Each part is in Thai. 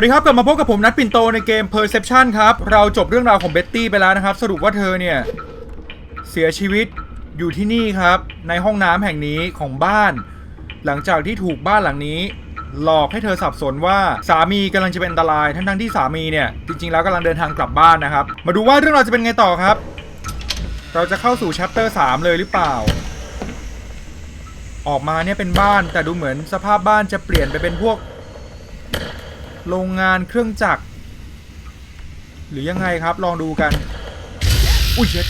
สวัสดีครับ กลับมาพบกับผมนัดปิ่นโตในเกม Perception ครับ เราจบเรื่องราวของเบ็ตตี้ไปแล้วนะครับ สรุปว่าเธอเนี่ย เสียชีวิตอยู่ที่นี่ครับ ในห้องน้ำแห่งนี้ของบ้าน หลังจากที่ถูกบ้านหลังนี้ หลอกให้เธอสับสนว่าสามีกำลังจะเป็นอันตรายทั้งๆที่สามีเนี่ย จริง ๆ แล้วกำลังเดินทางกลับบ้านนะครับ มาดูว่าเรื่องราวจะเป็นไงต่อครับ เราจะเข้าสู่ chapter 3เลยหรือเปล่า ออกมาเนี่ยเป็นบ้านแต่ดูเหมือนสภาพบ้านจะเปลี่ยนไปเป็นพวก โรงงานเครื่องจักร หรือยังไงครับลองดูกัน อุ้ยเช็ด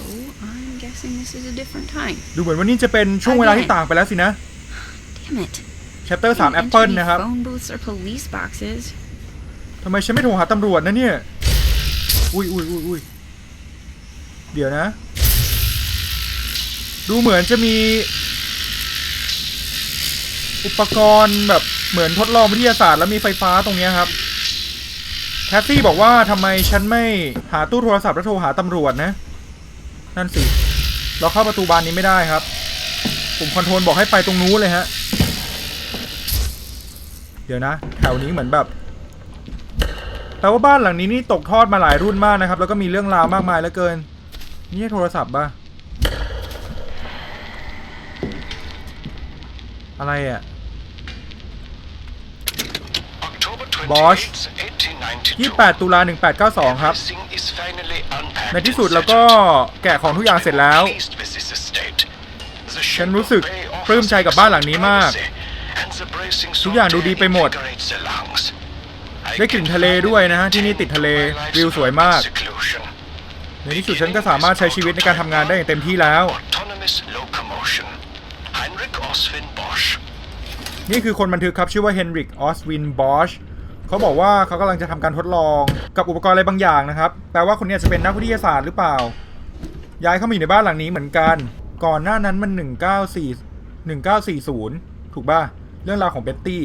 Oh, I'm guessing this is a different time. ดูเหมือนว่านี่จะเป็นช่วงเวลาที่ต่างไปแล้วสินะ Damn it. chapter 3 Didn't enter Apple any นะครับ Phone booths or police boxes. ทำไมฉันไม่โทรหาตำรวจนะเนี่ย อุ้ยอุ้ยอุ้ยอุ้ยเดี๋ยวนะ ดูเหมือนจะมี อุปกรณ์แบบ เหมือนทดลองวิทยาศาสตร์แล้วมีไฟฟ้าตรงนี้ครับแคทซี่บอกว่าทำไมฉันไม่หาตู้โทรศัพท์แล้วโทรหาตำรวจนะ นั่นสิ เราเข้าประตูบานนี้ไม่ได้ครับผมคอนโทรลบอกให้ไปตรงนู้นเลยฮะ เดี๋ยวนะ แถวนี้เหมือนแบบแปลว่าบ้านหลังนี้นี่ตกทอดมาหลายรุ่นมากนะครับ แล้วก็มีเรื่องราวมากมายเหลือเกิน นี่โทรศัพท์ป่ะ อะไรอะ Bosch 28 ตุลา 1892 ครับ ในที่สุดเราก็แกะของทุกอย่างเสร็จแล้ว ฉันรู้สึกปลื้มใจกับบ้านหลังนี้มาก ทุกอย่างดูดีไปหมด ได้กลิ่นทะเลด้วยนะฮะ ที่นี่ติดทะเลวิวสวยมาก ในที่สุดฉันก็สามารถใช้ชีวิตในการทำงานได้อย่างเต็มที่แล้วนี่คือคนบันทึกครับ ชื่อว่าเฮนริกออสวินบอช เขาบอกว่าเขากำลังจะทำการทดลองกับอุปกรณ์อะไรบางอย่างนะครับ แปลว่าคนนี้จะเป็นนักวิทยาศาสตร์หรือเปล่า ย้ายเข้ามาอยู่ในบ้านหลังนี้เหมือนกัน ก่อนหน้านั้นมัน 194 1940 ถูกป่ะ เรื่องราวของเบ็ตตี้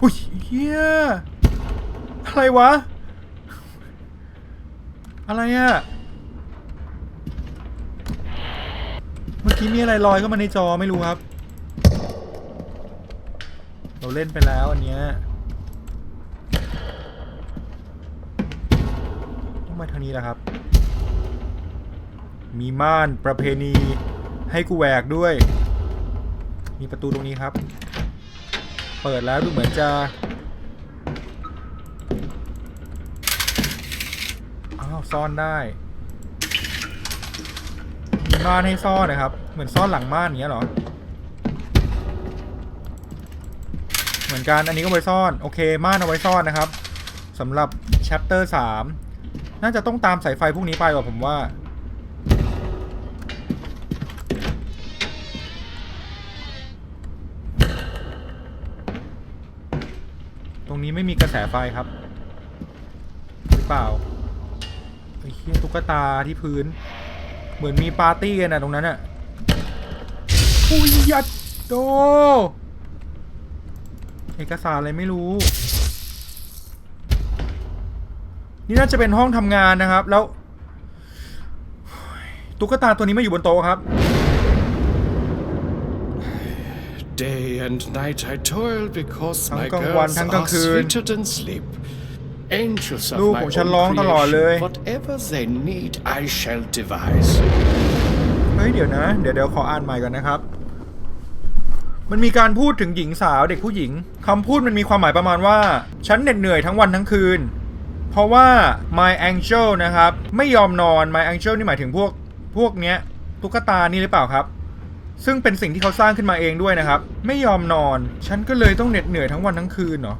อุ้ยเฮียอะไรวะ อะไรอะเมื่อกี้มีอะไรลอยเข้ามาในจอไม่รู้ครับ เราเล่นไปแล้วอันเนี้ยต้อง มาทางนี้แหละครับ มีม่านประเพณีให้กูแหวกด้วย มีประตูตรงนี้ครับ เปิดแล้วดูเหมือนจะอ้าวซ่อนได้ มีม่านให้ซ่อนนะครับ เหมือนซ่อนหลังม่านอย่างเงี้ยเหรอ เหมือนกันอันนี้ก็ไว้ซ่อน โอเคม่านเอาไว้ซ่อนนะครับสำหรับ chapter 3 น่าจะต้องตามสายไฟพวกนี้ไปว่ะผมว่า ตรงนี้ไม่มีกระแสไฟครับ หรือเปล่าไอ้เหี้ยตุ๊กตาที่พื้น เหมือนมีปาร์ตี้กันนะตรงนั้นอะอุ้ยยัดโด เอกสารอะไรไม่รู้ นี่น่าจะเป็นห้องทำงานนะครับ แล้วตุ๊กตาตัวนี้ไม่อยู่บนโต๊ะครับ Day and night I toil because ทั้ง my กลางวัน girls ทั้งกลาง are คืน sweeter than sleep. Angels of ลูก my ของฉัน own ร้องตลอดเลย creation, whatever they need, I shall devise. เฮ้ยเดี๋ยวนะ เดี๋ยวเดี๋ยวขออ่านใหม่ก่อนนะครับ มันมีการพูดถึงหญิงสาวเด็กผู้หญิงคำพูดมันมีความหมายประมาณว่า ฉันเหน็ดเหนื่อยทั้งวันทั้งคืน เพราะว่า my angel นะครับ ไม่ยอมนอน my angel นี่หมายถึงพวกพวกเนี้ยตุ๊กตานี่หรือเปล่าครับ ซึ่งเป็นสิ่งที่เขาสร้างขึ้นมาเองด้วยนะครับ ไม่ยอมนอน ฉันก็เลยต้องเหน็ดเหนื่อยทั้งวันทั้งคืนเหรอ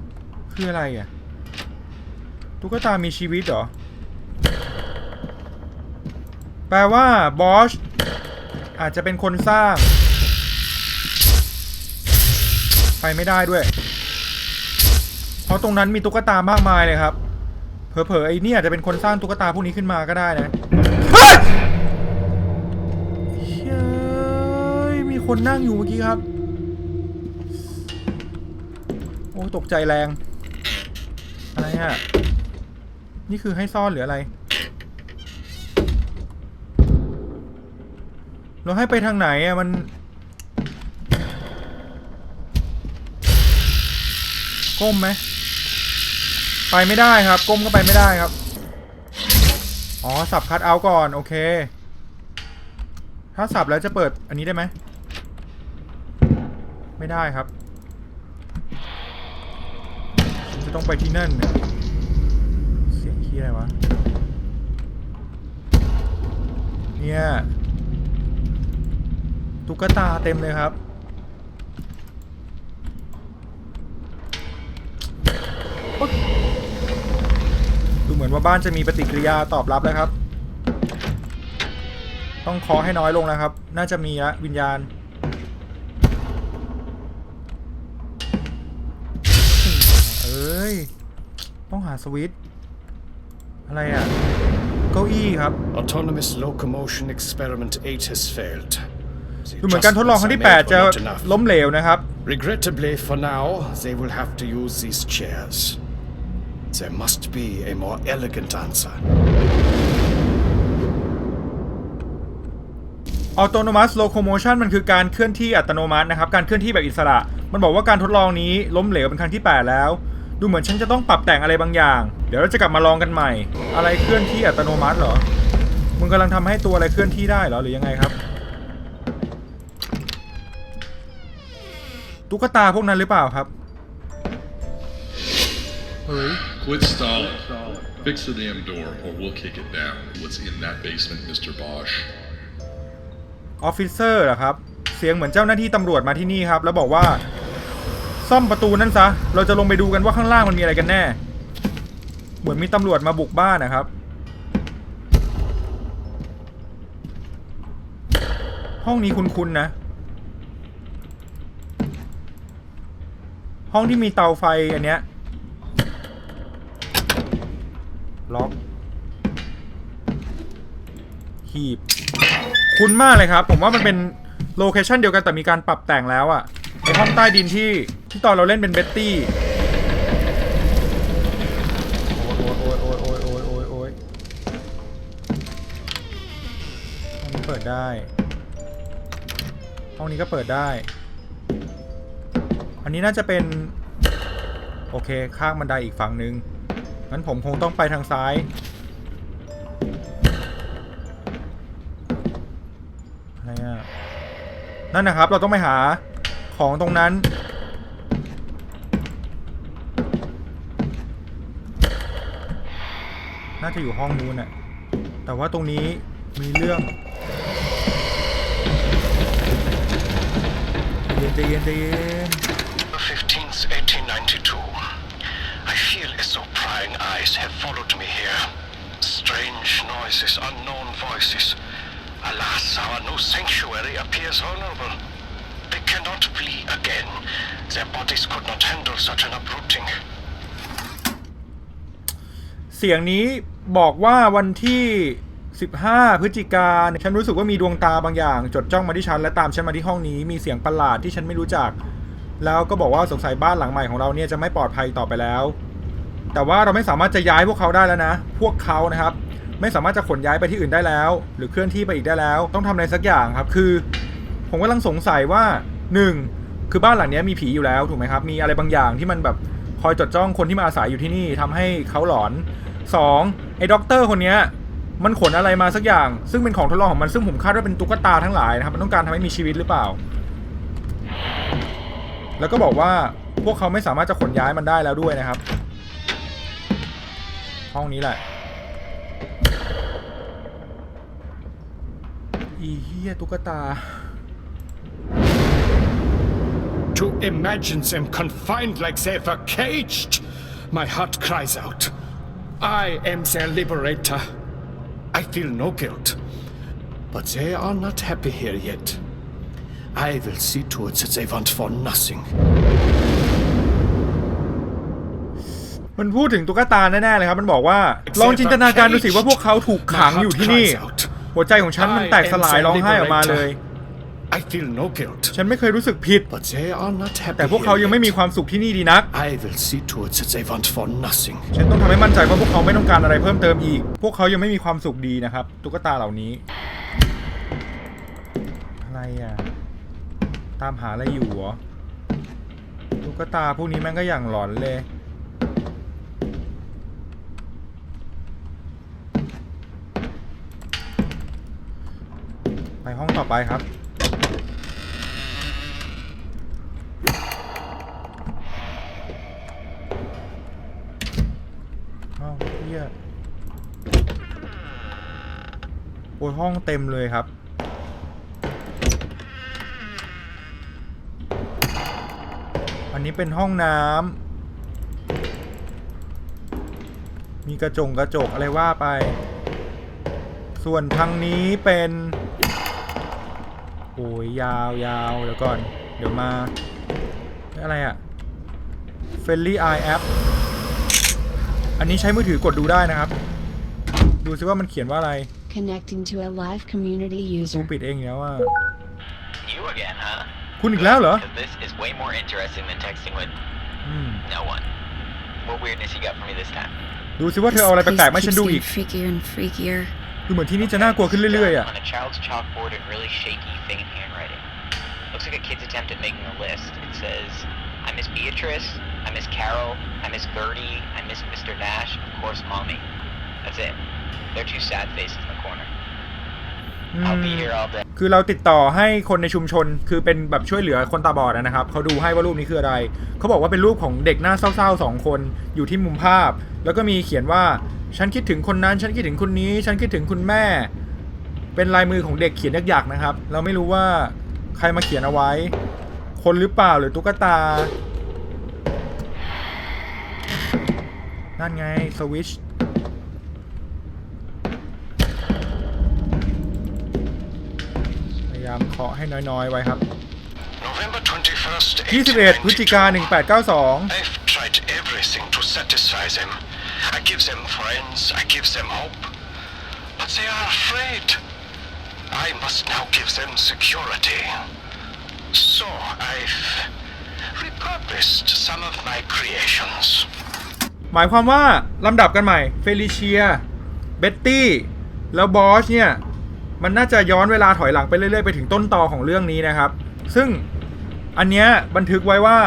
คืออะไรอะตุ๊กตามีชีวิตเหรอ แปลว่าบอสอาจจะเป็นคนสร้าง ไปไม่ได้ด้วย เพราะตรงนั้นมีตุ๊กตามากมายเลยครับ เผลอๆไอ้นี่อาจจะเป็นคนสร้างตุ๊กตาพวกนี้ขึ้นมาก็ได้นะเฮ้ยมีคนนั่งอยู่เมื่อกี้ครับ โอ้ตกใจแรง อะไรอะนี่คือให้ซ่อนหรืออะไร เราให้ไปทางไหนอะมันก้มไหม ไปไม่ได้ครับ ก้มก็ไปไม่ได้ครับ อ๋อ สับคัดเอาท์ก่อน โอเค ถ้าสับแล้วจะเปิดอันนี้ได้ไหม ไม่ได้ครับฉันจะต้องไปที่นั่นเนี่ยเสียงขี้อะไรวะ เนี่ย ตุ๊กตาเต็มเลยครับดู เหมือนว่าบ้านจะมีปฏิกิริยาตอบรับแล้วครับ ต้องเคาะให้น้อยลงแล้วครับ น่าจะมีละวิญญาณเอ้ย ต้องหาสวิตช์อะไรอะ เก้าอี้ครับ Autonomous locomotion experiment 8 has failed. The ดูเหมือนการทดลองครั้งที่ adjustments I 8จะ made were not enough. ล้มเหลวนะครับ Regrettably, for now, they will have to use these chairs. There must be a more elegant answer. Autonomous Locomotion มันคือการเคลื่อนที่อัตโนมัตินะครับ การเคลื่อนที่แบบอิสระ มันบอกว่าการทดลองนี้ล้มเหลวเป็นครั้งที่ 8 แล้ว ดูเหมือนฉันจะต้องปรับแต่งอะไรบางอย่าง เดี๋ยวเราจะกลับมาลองกันใหม่ อะไรเคลื่อนที่อัตโนมัติเหรอ มึงกำลังทำให้ตัวอะไรเคลื่อนที่ได้เหรอ หรือยังไงครับ ตุ๊กตาพวกนั้นหรือเปล่าครับ Quit stalling. Fix the damn door, or we'll kick it down. What's in that basement, Mr. Bosch? ออฟฟิเซอร์เหรอครับ เสียงเหมือนเจ้าหน้าที่ตำรวจมาที่นี่ครับ แล้วบอกว่า ซ่อมประตูนั่นซะ เราจะลงไปดูกันว่าข้างล่างมันมีอะไรกันแน่ เหมือนมีตำรวจมาบุกบ้านนะครับ ห้องนี้คุ้นๆนะ ห้องที่มีเตาไฟอันเนี้ย ล็อกหีบคุ้นมากเลยครับ ผมว่ามันเป็นโลเคชันเดียวกันแต่มีการปรับแต่งแล้วอะไอห้องใต้ดินที่ที่ตอนเราเล่นเป็นเบ็ตตี้โอ้ยโอ้ยโอ้ยโอ้ยโอ้ยโอ้ยโอ้ยห้องนี้เปิดได้ ห้องนี้ก็เปิดได้ อันนี้น่าจะเป็น โอเค ข้างบันไดอีกฝั่งหนึ่ง งั้นผมคงต้องไปทางซ้าย อะไรอะ นั่นนะครับ เราต้องไปหาของตรงนั้น น่าจะอยู่ห้องนู้นน่ะ แต่ว่าตรงนี้มีเรื่องใจเย็นใจเย็นใจเย็น Feel as though prying eyes have followed me here. Strange noises, unknown voices. Alas, our new sanctuary appears vulnerable. They cannot flee again. Their bodies could not handle such an uprooting. เสียงนี้บอกว่าวันที่ 15 พฤศจิกาฉันรู้สึกว่ามีดวงตาบางอย่าง จดจ้องมาที่ฉันและตามฉันมาที่ห้องนี้มีเสียงประหลาดที่ฉันไม่รู้จัก แล้วก็บอกว่าสงสัยบ้านหลังใหม่ของเราเนี่ยจะไม่ปลอดภัยต่อไปแล้ว แต่ว่าเราไม่สามารถจะย้ายพวกเขาได้แล้วนะ พวกเขานะครับ ไม่สามารถจะขนย้ายไปที่อื่นได้แล้ว หรือเคลื่อนที่ไปอีกได้แล้ว ต้องทำอะไรสักอย่างครับ คือ ผมกำลังสงสัยว่าหนึ่งคือบ้านหลังนี้มีผีอยู่แล้วถูกไหมครับ มีอะไรบางอย่างที่มันแบบคอยจดจ้องคนที่มาอาศัยอยู่ที่นี่ทำให้เขาหลอนสองไอ้ด็อกเตอร์คนนี้มันขนอะไรมาสักอย่าง ซึ่งเป็นของทดลองของมันซึ่งผมคาดว่าเป็นตุ๊กตาทั้งหลายนะครับ มันต้องการทำให้มีชีวิตหรือเปล่า แล้วก็บอกว่าพวกเขาไม่สามารถจะขนย้ายมันได้แล้วด้วยนะครับ ห้องนี้แหละ อีเหี้ยตุ๊กตา To imagine them confined like they were caged, my heart cries out. I am their liberator. I feel no guilt. But they are not happy here yet. I will see to it that they want for nothing. มันพูดถึงตุ๊กตาแน่ๆเลยครับมันบอกว่าลองจินตนาการดูสิว่าพวกเขาถูกขังอยู่ที่นี่ หัวใจของฉันมันแตกสลายร้องไห้ออกมาเลย I feel no guilt. ฉันไม่เคยรู้สึกผิด But they are not happy แต่พวกเขา here ยังไม่มี yet. ความสุขที่นี่ดีนัก I will see to it that they want for nothing. ฉันต้องทำให้มั่นใจว่าพวกเขาไม่ต้องการอะไรเพิ่มเติมอีก พวกเขายังไม่มีความสุขดีนะครับ ตุ๊กตาเหล่านี้ อะไรอะ ตามหาอะไรอยู่เหรอตุ๊กตุ๊กตาพวกนี้แม่งก็อย่างหลอนเลย ห้องต่อไปครับอ้าวเฮียโอ้ยห้องเต็มเลยครับ อันนี้เป็นห้องน้ำ มีกระจงกระจกอะไรว่าไป ส่วนทางนี้เป็น โอ้ยยาวยาวเดี๋ยวก่อน เดี๋ยวมาเฮ้ยอะไรอะ Friendly Eye App อันนี้ใช้มือถือกดดูได้นะครับ ดูซิว่ามันเขียนว่าอะไร Connecting to a live community ซู user. ปิดเองอยู่แล้วว่า You again, huh? คุณอีกแล้วเหรอ Because this is way more interesting than texting with อืม no one. What weirdness you got for me this time? ดูซิว่าเธอเอาอะไร This แปลกๆ place มาให้ฉัน keeps ดูอีก getting freakier and freakier. ดูเหมือนที่นี่จะน่ากลัวขึ้นเรื่อยๆอ่ะ On a child's chalkboard in really shaky, faint handwriting. Looks like a kid's attempt at making a list. It says, I miss Beatrice, I miss Carol, I miss Gertie, I miss Mr. Nash, of course, Mommy. That's it. They're two sad faces in the corner. อื I'll ม be here all day. คือเราติดต่อให้คนในชุมชน คือเป็นแบบช่วยเหลือคนตาบอดนะครับเขาดูให้ว่ารูปนี้คืออะไรเขาบอกว่าเป็นรูปของเด็กหน้าเศร้าๆสองคนอยู่ที่มุมภาพ แล้วก็มีเขียนว่าฉันคิดถึงคนนั้น ฉันคิดถึงคนนี้ ฉันคิดถึงคุณแม่ เป็นลายมือของเด็กเขียนยากๆนะครับ เราไม่รู้ว่าใครมาเขียนเอาไว้ คนหรือเปล่าหรือตุ๊กตา นั่นไงสวิช เคาะให้น้อยๆไว้ครับ November 21st, 21 พฤศจิกา 1892. 1892 I've tried everything to satisfy them. I give them friends, I give them hope. But they are afraid. I must now give them security. So I've repurposed some of my creations. หมายความว่าลำดับกันใหม่ เฟลิเชีย เบ็ตตี้ แล้วบอสเนี่ย มันน่าจะย้อนเวลาถอยหลังไปเรื่อยๆไปถึงต้นตอของเรื่องนี้นะครับ ซึ่งอันเนี้ยบันทึกไว้ว่า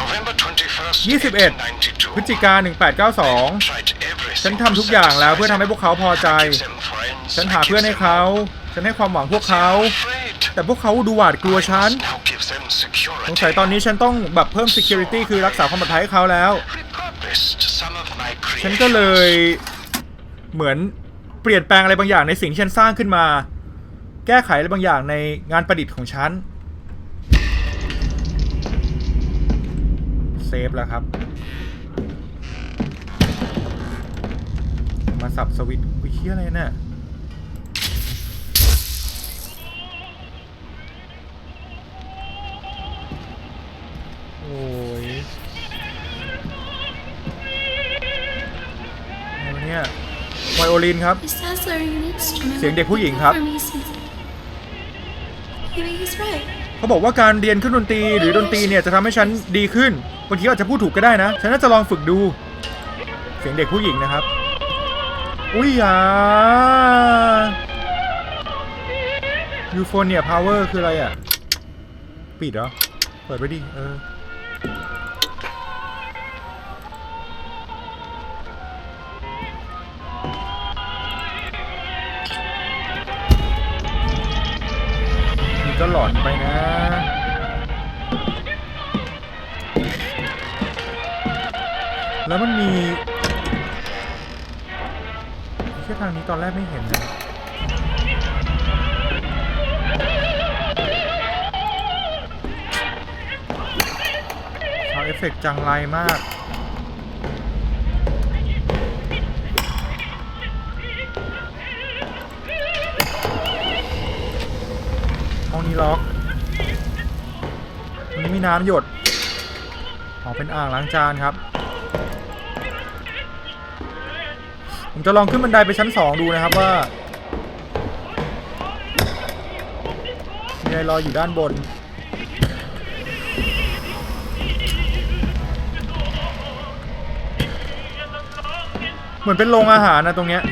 November 21st, 21 1892. พฤศจิกา I've 1892 tried everything ฉัน to ทำทุกอย่างแล้ว satisfy เพื่อทำให้ them. พวกเขาพอใจ I give them friends, ฉัน I หา give เพื่อนให้ them เขา hope. ฉันให้ความหวังพวก They เขา are afraid. แต่พวกเขาดูหวาดกลัว I ฉัน must now give them สงสัย security. ตอนนี้ฉันต้องแบบเพิ่ม security คือรักษาความปลอดภัยให้เขาแล้ว Repurposed some of my ฉันก็เลย creations. เหมือน เปลี่ยนแปลงอะไรบางอย่างในสิ่งที่ฉันสร้างขึ้นมา แก้ไขอะไรบางอย่างในงานประดิษฐ์ของฉันเซฟแล้วครับ มาสับสวิตช์วิเคียอะไรเนี่ยโอ้ยอะไรเนี่ย ไวโอลินครับ Miss Dazzler an instrument. เสียงเด็กผู้หญิงครับ For me since... Maybe he's right. เขาบอกว่าการเรียนเครื่องดนตรีหรือดนตรีเนี่ยจะทำให้ฉันดีขึ้นบางทีอาจจะพูดถูกก็ได้นะ ฉันน่าจะลองฝึกดู เสียงเด็กผู้หญิงนะครับ อุ้ยอ่ายูโฟเนียพาวเวอร์คืออะไรอะ ปิดเหรอ เปิดไว้ดิ เออ หลอนไปนะ แล้วมันมีแค่ทางนี้ตอนแรกไม่เห็นนะซาวเอฟเฟกจังไรมาก นี้ล็อกมันมีน้ำหยดอ๋อเป็นอ่างล้างจานครับ ผมจะลองขึ้นบันไดไปชั้นสองดูนะครับว่ามีอะไรรออยู่ด้านบนเหมือนเป็นโรงอาหารนะตรงเนี้ย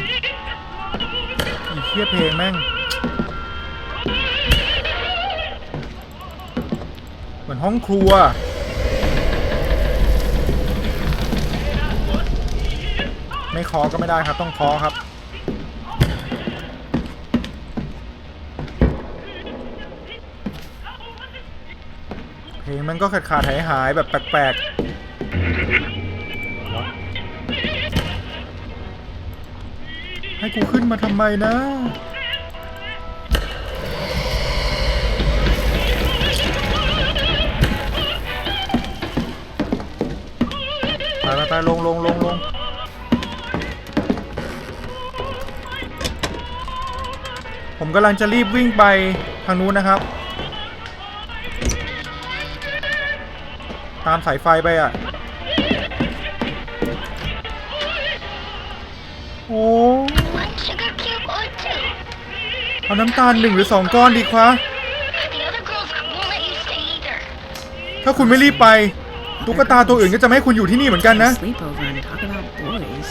อีเทียเพลงแม่ง ห้องครัว ไม่คอก็ไม่ได้ครับ ต้องคอครับเพลงมันก็ขาดขาดหายหายแบบแปลกๆ ให้กูขึ้นมาทำไมนะ ลงลงลงลงผมกำลังจะรีบวิ่งไปทางนู้นนะครับ ตามสายไฟไปอะ โอ้เอาน้ำตาลหนึ่งหรือสองก้อนดีควะ The other girls won't let you stay either. ถ้าคุณไม่รีบไป ตุ๊กตาตัวอื่นก็จะไม่ให้คุณอยู่ที่นี่เหมือนกันนะ Sleepover and talk about boys.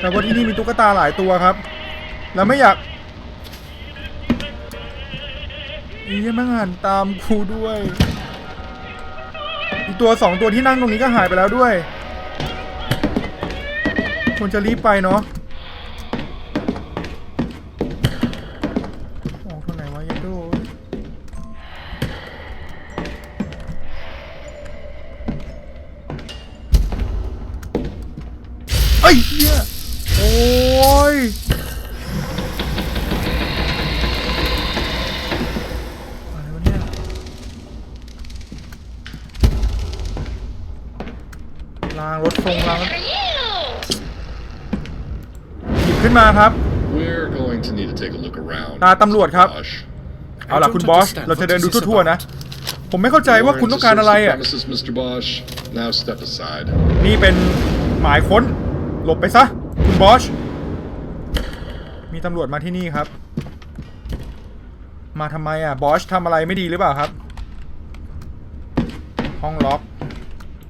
แต่ว่าที่นี่มีตุ๊กตาหลายตัวครับ แล้วไม่อยากอีแม่งหันตามครูด้วย อีกตัวสองตัวที่นั่งตรงนี้ก็หายไปแล้วด้วยควรจะรีบไปเนาะ ยเหี้ยโอ้ยอะไรวะเนี่ยรางรถฟงรางรถ For you! หยิบขึ้นมาครับ We're going to need to take a look around. ตาตำรวจครับ Josh. เอาล่ะคุณบอส เราจะเดินดูทั่วๆนะ ผมไม่เข้าใจว่าคุณต้องการอะไรอะ Premises, Mr. Bosch. Now step aside. นี่เป็นหมายค้น หลบไปซะ คุณบอช มีตำรวจมาที่นี่ครับ มาทำไมอะ บอชทำอะไรไม่ดีหรือเปล่าครับ ห้องล็อก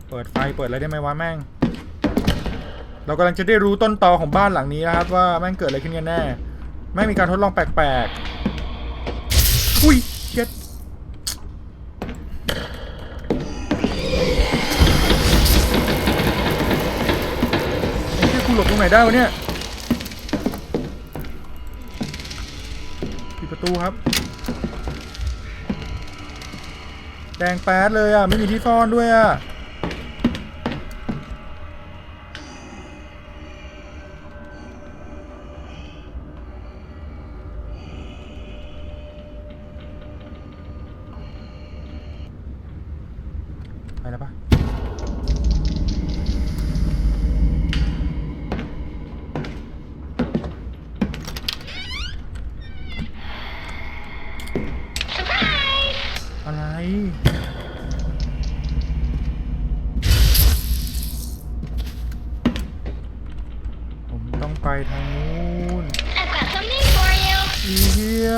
เปิดไฟเปิดอะไรได้ไหมวะแม่ง เรากำลังจะได้รู้ต้นตอของบ้านหลังนี้นะครับ ว่าแม่งเกิดอะไรขึ้นกันแน่ แม่งมีการทดลองแปลกๆ หี้ยกูหลบตรงไหนได้วะเนี่ยปิดประตูครับ แดงแป๊ดเลยอะ ไม่มีที่ซ่อนด้วยอะ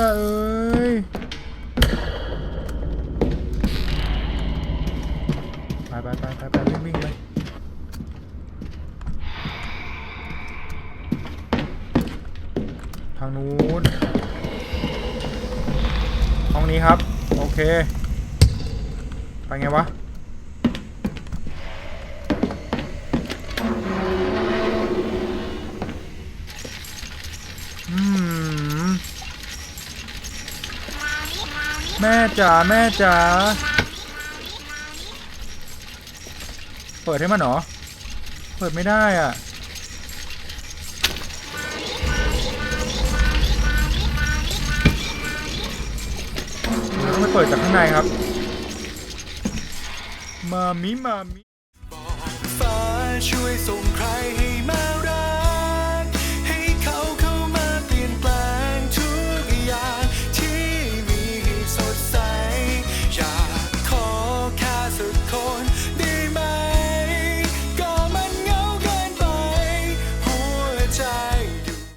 เอ้ยไปไปไปไปไปวิ่งวิ่งไปทางนู้นห้องนี้ครับ โอเค ไปไงวะ แม่จ๋าแม่จ๋าเปิดให้มันเหรอ เปิดไม่ได้อะ ต้องไปเปิดจากข้างในครับ มามิมามิฟ้าช่วยส่งใครให้